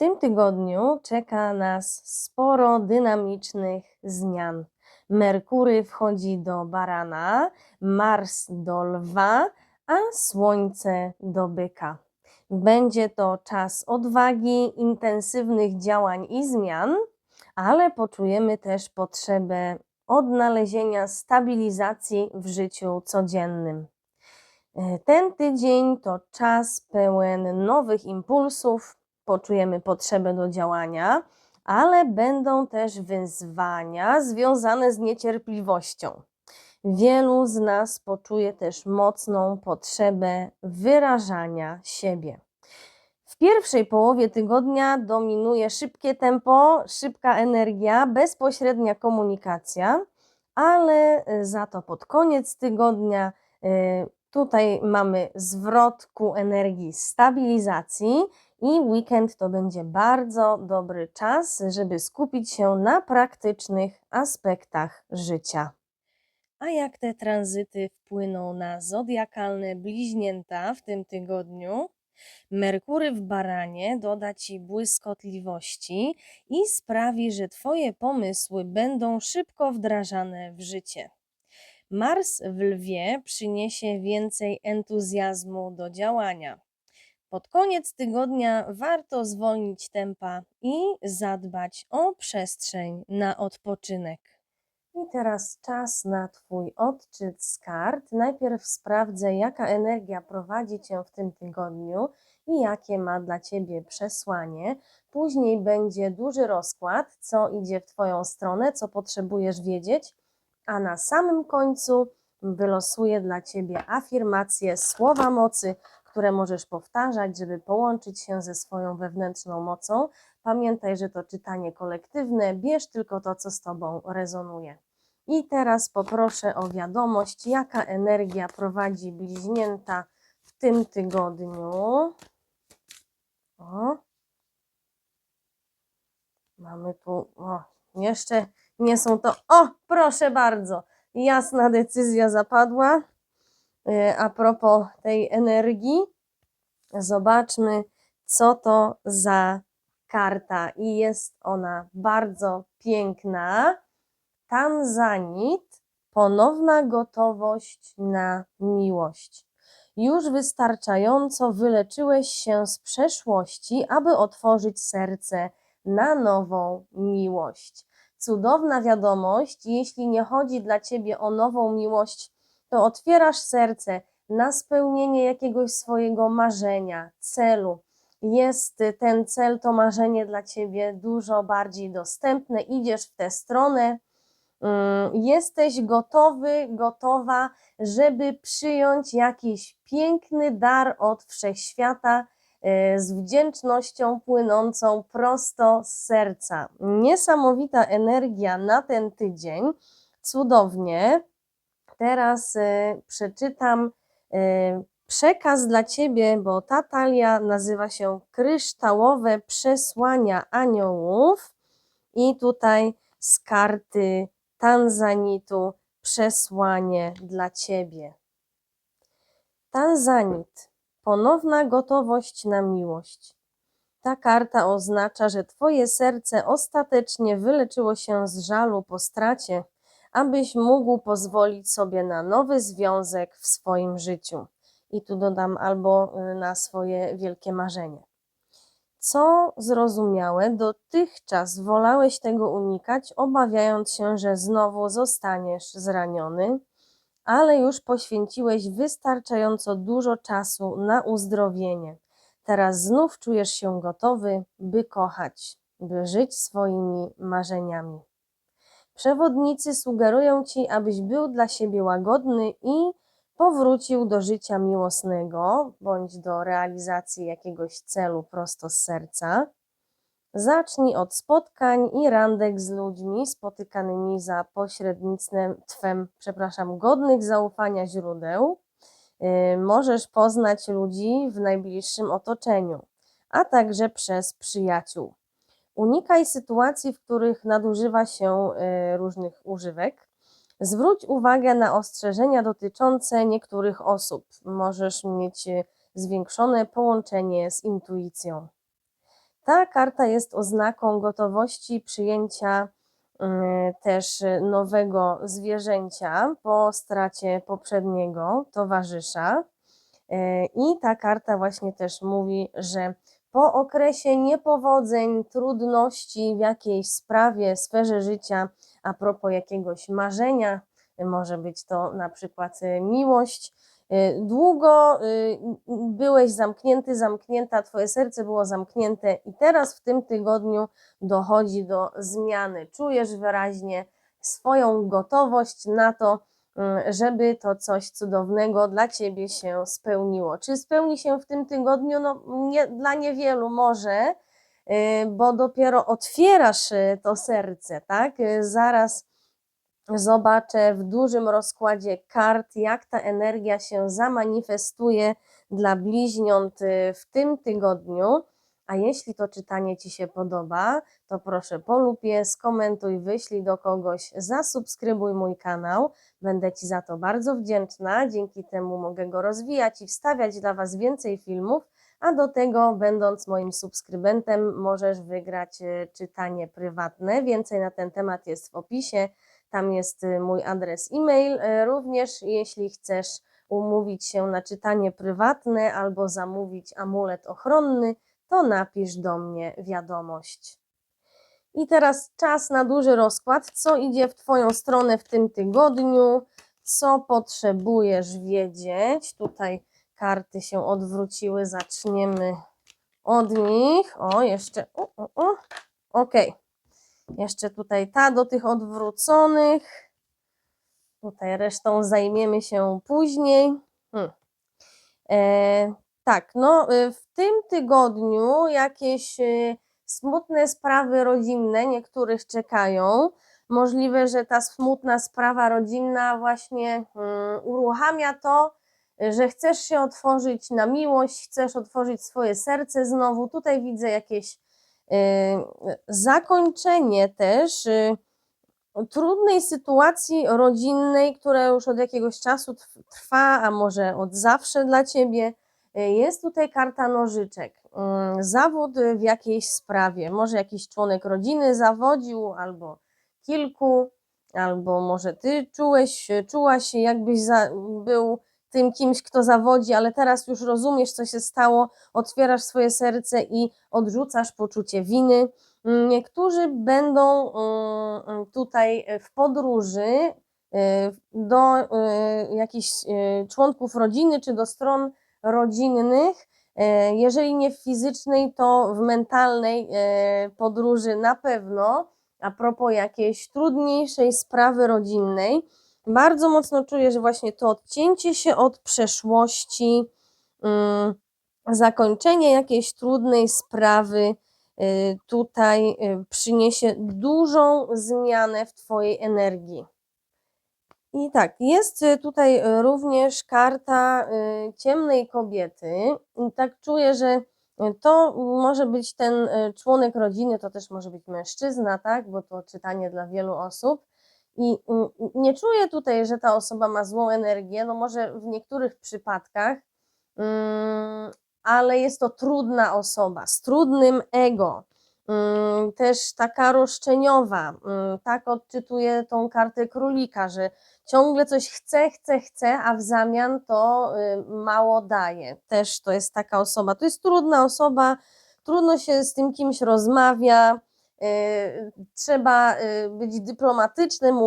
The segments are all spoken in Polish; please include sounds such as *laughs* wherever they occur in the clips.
tym tygodniu czeka nas sporo dynamicznych zmian. Merkury wchodzi do barana, Mars do lwa, a Słońce do byka. Będzie to czas odwagi, intensywnych działań i zmian, ale poczujemy też potrzebę odnalezienia stabilizacji w życiu codziennym. E, Ten tydzień to czas pełen nowych impulsów, poczujemy potrzebę do działania, ale będą też wyzwania związane z niecierpliwością. Wielu z nas poczuje też mocną potrzebę wyrażania siebie. W pierwszej połowie tygodnia dominuje szybkie tempo, szybka energia, bezpośrednia komunikacja, ale y, za to pod koniec tygodnia y, tutaj mamy zwrot ku energii stabilizacji i weekend to będzie bardzo dobry czas, żeby skupić się na praktycznych aspektach życia. A jak te tranzyty wpłyną na zodiakalne bliźnięta w tym tygodniu? Merkury w baranie doda ci błyskotliwości i sprawi, że Twoje pomysły będą szybko wdrażane w życie. Mars w lwie przyniesie więcej entuzjazmu do działania. Pod koniec tygodnia warto zwolnić tempa i zadbać o przestrzeń na odpoczynek. I teraz czas na Twój odczyt z kart. Najpierw sprawdzę, jaka energia prowadzi Cię w tym tygodniu i jakie ma dla Ciebie przesłanie. Później będzie duży rozkład, co idzie w Twoją stronę, co potrzebujesz wiedzieć, a na samym końcu wylosuję dla Ciebie afirmacje, słowa mocy, które możesz powtarzać, żeby połączyć się ze swoją wewnętrzną mocą. Pamiętaj, że to czytanie kolektywne, bierz tylko to, co z Tobą rezonuje. I teraz poproszę o wiadomość, jaka energia prowadzi bliźnięta w tym tygodniu. O. Mamy tu, o, jeszcze nie są to, o, proszę bardzo, jasna decyzja zapadła. E, A propos tej energii, zobaczmy, co to za karta. I jest ona bardzo piękna. Tanzanit, ponowna gotowość na miłość. Już wystarczająco wyleczyłeś się z przeszłości, aby otworzyć serce na nową miłość. Cudowna wiadomość, jeśli nie chodzi dla ciebie o nową miłość, to otwierasz serce na spełnienie jakiegoś swojego marzenia, celu. Jest ten cel, to marzenie dla ciebie dużo bardziej dostępne, idziesz w tę stronę, mm, jesteś gotowy, gotowa, żeby przyjąć jakiś piękny dar od wszechświata e, z wdzięcznością płynącą prosto z serca. Niesamowita energia na ten tydzień, cudownie. Teraz e, przeczytam e, przekaz dla Ciebie, bo ta talia nazywa się Kryształowe Przesłania Aniołów i tutaj z karty Tanzanitu przesłanie dla Ciebie. Tanzanit. Ponowna gotowość na miłość. Ta karta oznacza, że Twoje serce ostatecznie wyleczyło się z żalu po stracie, abyś mógł pozwolić sobie na nowy związek w swoim życiu. I tu dodam albo y, na swoje wielkie marzenie. Co zrozumiałe, dotychczas wolałeś tego unikać, obawiając się, że znowu zostaniesz zraniony, ale już poświęciłeś wystarczająco dużo czasu na uzdrowienie. Teraz znów czujesz się gotowy, by kochać, by żyć swoimi marzeniami. Przewodnicy sugerują ci, abyś był dla siebie łagodny i powrócił do życia miłosnego bądź do realizacji jakiegoś celu prosto z serca. Zacznij od spotkań i randek z ludźmi spotykanymi za pośrednictwem, przepraszam, godnych zaufania źródeł. Yy, Możesz poznać ludzi w najbliższym otoczeniu, a także przez przyjaciół. Unikaj sytuacji, w których nadużywa się y, różnych używek. Zwróć uwagę na ostrzeżenia dotyczące niektórych osób. Możesz mieć y, zwiększone połączenie z intuicją. Ta karta jest oznaką gotowości przyjęcia mm, też nowego zwierzęcia po stracie poprzedniego towarzysza. I ta karta właśnie też mówi, że po okresie niepowodzeń, trudności w jakiejś sprawie, sferze życia, a propos jakiegoś marzenia, może być to na przykład y, miłość, y, długo y, byłeś zamknięty, zamknięta, twoje serce było zamknięte i teraz w tym tygodniu dochodzi do zmiany. Czujesz wyraźnie swoją gotowość na to, żeby to coś cudownego dla Ciebie się spełniło. Czy spełni się w tym tygodniu? No, nie, dla niewielu może, y, bo dopiero otwierasz y, to serce, tak? Y, zaraz zobaczę w dużym rozkładzie kart, jak ta energia się zamanifestuje dla bliźniąt w tym tygodniu. A jeśli to czytanie Ci się podoba, to proszę polub je, skomentuj, wyślij do kogoś, zasubskrybuj mój kanał. Będę Ci za to bardzo wdzięczna. Dzięki temu mogę go rozwijać i wstawiać dla Was więcej filmów. A do tego, będąc moim subskrybentem, możesz wygrać e, czytanie prywatne. Więcej na ten temat jest w opisie. Tam jest e, mój adres e-mail. E, również jeśli chcesz umówić się na czytanie prywatne albo zamówić amulet ochronny, to napisz do mnie wiadomość. I teraz czas na duży rozkład. Co idzie w Twoją stronę w tym tygodniu? Co potrzebujesz wiedzieć? Tutaj karty się odwróciły. Zaczniemy od nich. O, jeszcze. O, o, o. Ok. Jeszcze tutaj ta do tych odwróconych. Tutaj resztą zajmiemy się później. Hmm. E, tak, no y, w tym tygodniu jakieś y, smutne sprawy rodzinne niektórych czekają. Możliwe, że ta smutna sprawa rodzinna właśnie um, uruchamia to, że chcesz się otworzyć na miłość, chcesz otworzyć swoje serce znowu. Tutaj widzę jakieś y, zakończenie też trudnej sytuacji rodzinnej, która już od jakiegoś czasu trwa, a może od zawsze dla ciebie. Y, jest tutaj karta nożyczek. Mm, zawód w jakiejś sprawie. Może jakiś członek rodziny zawodził, albo kilku, albo może ty czułeś, czułaś się, jakbyś za, był tym kimś, kto zawodzi, ale teraz już rozumiesz, co się stało, otwierasz swoje serce i odrzucasz poczucie winy. Mm, niektórzy będą mm, tutaj w podróży y, do y, jakichś członków rodziny czy do stron rodzinnych, e, jeżeli nie w fizycznej, to w mentalnej e, podróży na pewno. A propos jakiejś trudniejszej sprawy rodzinnej, bardzo mocno czuję, że właśnie to odcięcie się od przeszłości, mm, zakończenie jakiejś trudnej sprawy e, tutaj przyniesie dużą zmianę w Twojej energii. I tak, jest y, tutaj y, również karta y, ciemnej kobiety. I tak czuję, że to może być ten członek rodziny, to też może być mężczyzna, tak? Bo to czytanie dla wielu osób. I nie czuję tutaj, że ta osoba ma złą energię, no może w niektórych przypadkach, mm, ale jest to trudna osoba z trudnym ego też taka roszczeniowa. Tak odczytuję tą kartę królika, że ciągle coś chce, chce, chce, a w zamian to y, mało daje. Też to jest taka osoba. To jest trudna osoba, trudno się z tym kimś rozmawia. Y, trzeba y, być dyplomatycznym,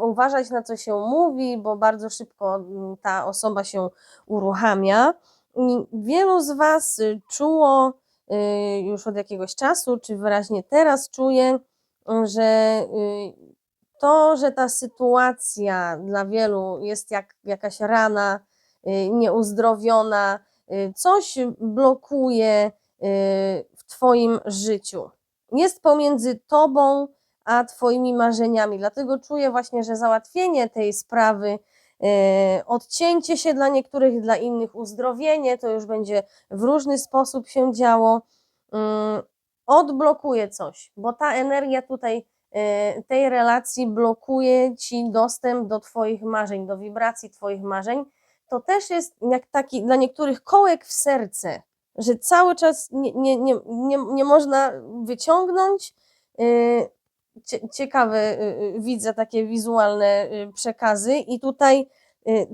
uważać na co się mówi, bo bardzo szybko mm, ta osoba się uruchamia. Wielu z Was czuło już od jakiegoś czasu, czy wyraźnie teraz czuję, że y, to, że ta sytuacja dla wielu jest jak jakaś rana y, nieuzdrowiona, coś blokuje w Twoim życiu. Jest pomiędzy Tobą a Twoimi marzeniami. Dlatego czuję właśnie, że załatwienie tej sprawy odcięcie się dla niektórych, dla innych uzdrowienie, to już będzie w różny sposób się działo. Mm, odblokuje coś, bo ta energia tutaj e, tej relacji blokuje ci dostęp do Twoich marzeń, do wibracji Twoich marzeń. To też jest jak taki dla niektórych kołek w serce, że cały czas nie, nie, nie, nie, nie można wyciągnąć. Cie- Ciekawe, y, y, widzę takie wizualne y, przekazy, i tutaj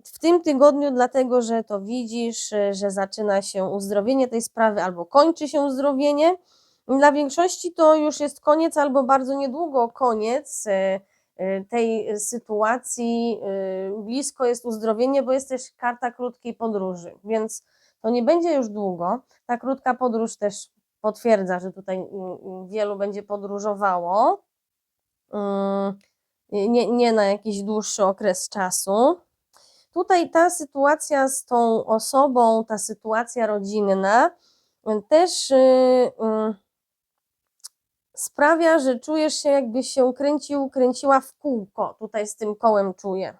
w tym tygodniu, dlatego że to widzisz, że zaczyna się uzdrowienie tej sprawy albo kończy się uzdrowienie. Dla większości to już jest koniec albo bardzo niedługo koniec tej sytuacji. Blisko jest uzdrowienie, bo jest też karta krótkiej podróży, więc to nie będzie już długo. Ta krótka podróż też potwierdza, że tutaj wielu będzie podróżowało. Mm, Nie, nie na jakiś dłuższy okres czasu. Tutaj ta sytuacja z tą osobą, ta sytuacja rodzinna y, też y, y, sprawia, że czujesz się jakbyś się kręcił, kręciła w kółko. Tutaj z tym kołem czuję.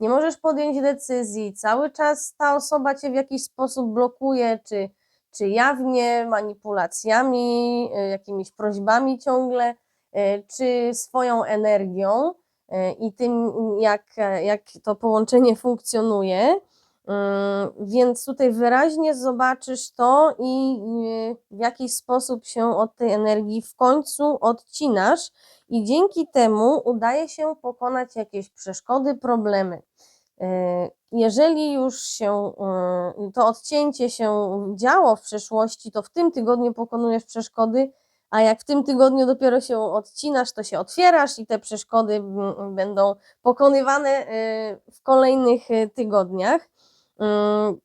Nie możesz podjąć decyzji, cały czas ta osoba cię w jakiś sposób blokuje, czy, czy jawnie, manipulacjami, y, jakimiś prośbami ciągle, y, czy swoją energią y, i tym, jak, jak to połączenie funkcjonuje. Ym, Więc tutaj wyraźnie zobaczysz to i w jakiś sposób się od tej energii w końcu odcinasz, i dzięki temu udaje się pokonać jakieś przeszkody, problemy. Jeżeli już się to odcięcie się działo w przeszłości, to w tym tygodniu pokonujesz przeszkody, a jak w tym tygodniu dopiero się odcinasz, to się otwierasz i te przeszkody będą pokonywane y, w kolejnych y, tygodniach. Ym,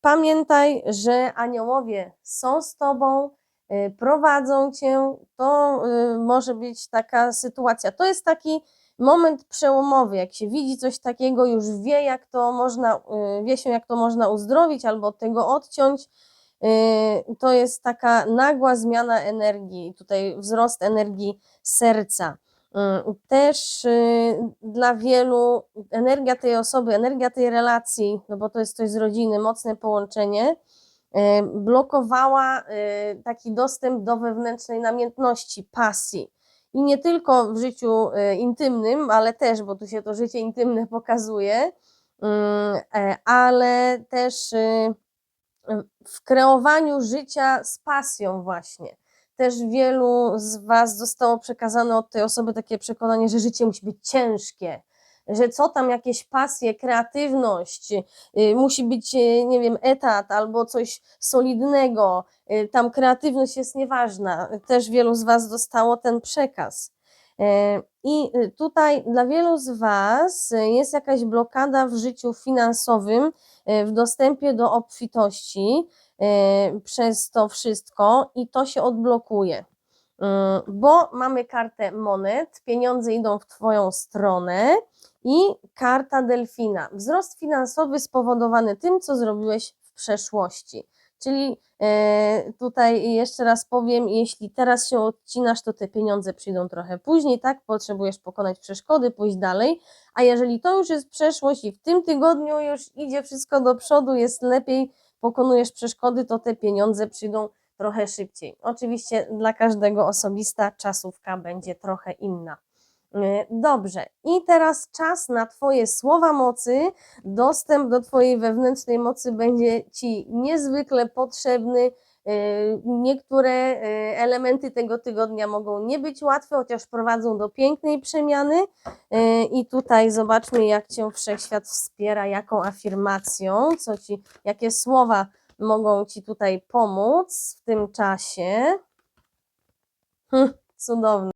Pamiętaj, że aniołowie są z tobą, y, prowadzą cię. To y, może być taka sytuacja. To jest taki moment przełomowy. Jak się widzi coś takiego, już wie, jak to można, y, wie się, jak to można uzdrowić albo od tego odciąć. Y, To jest taka nagła zmiana energii, tutaj wzrost energii serca. Y, Też y, dla wielu energia tej osoby, energia tej relacji, no bo to jest coś z rodziny, mocne połączenie, blokowała taki dostęp do wewnętrznej namiętności, pasji. I nie tylko w życiu intymnym, ale też, bo tu się to życie intymne *laughs* pokazuje, e, ale też w kreowaniu życia z pasją właśnie. Też wielu z Was zostało przekazane od tej osoby takie przekonanie, że życie musi być ciężkie, że co tam jakieś pasje, kreatywność, y, musi być, y, nie wiem, etat albo coś solidnego, y, tam kreatywność jest nieważna. Też wielu z Was dostało ten przekaz. E, I y, tutaj dla wielu z Was jest jakaś blokada w życiu finansowym, y, w dostępie do obfitości y, przez to wszystko i to się odblokuje. Mm, Bo mamy kartę monet, pieniądze idą w Twoją stronę i karta delfina. Wzrost finansowy spowodowany tym, co zrobiłeś w przeszłości. Czyli e, tutaj jeszcze raz powiem, jeśli teraz się odcinasz, to te pieniądze przyjdą trochę później, tak? Potrzebujesz pokonać przeszkody, pójść dalej, a jeżeli to już jest przeszłość i w tym tygodniu już idzie wszystko do przodu, jest lepiej, pokonujesz przeszkody, to te pieniądze przyjdą trochę szybciej. Oczywiście dla każdego osobista czasówka będzie trochę inna. Y, Dobrze, i teraz czas na Twoje słowa mocy. Dostęp do Twojej wewnętrznej mocy będzie Ci niezwykle potrzebny. Y, Niektóre y, elementy tego tygodnia mogą nie być łatwe, chociaż prowadzą do pięknej przemiany. I tutaj zobaczmy, jak Cię wszechświat wspiera, jaką afirmacją, co ci, jakie słowa mogą Ci tutaj pomóc w tym czasie. Hm, cudowne.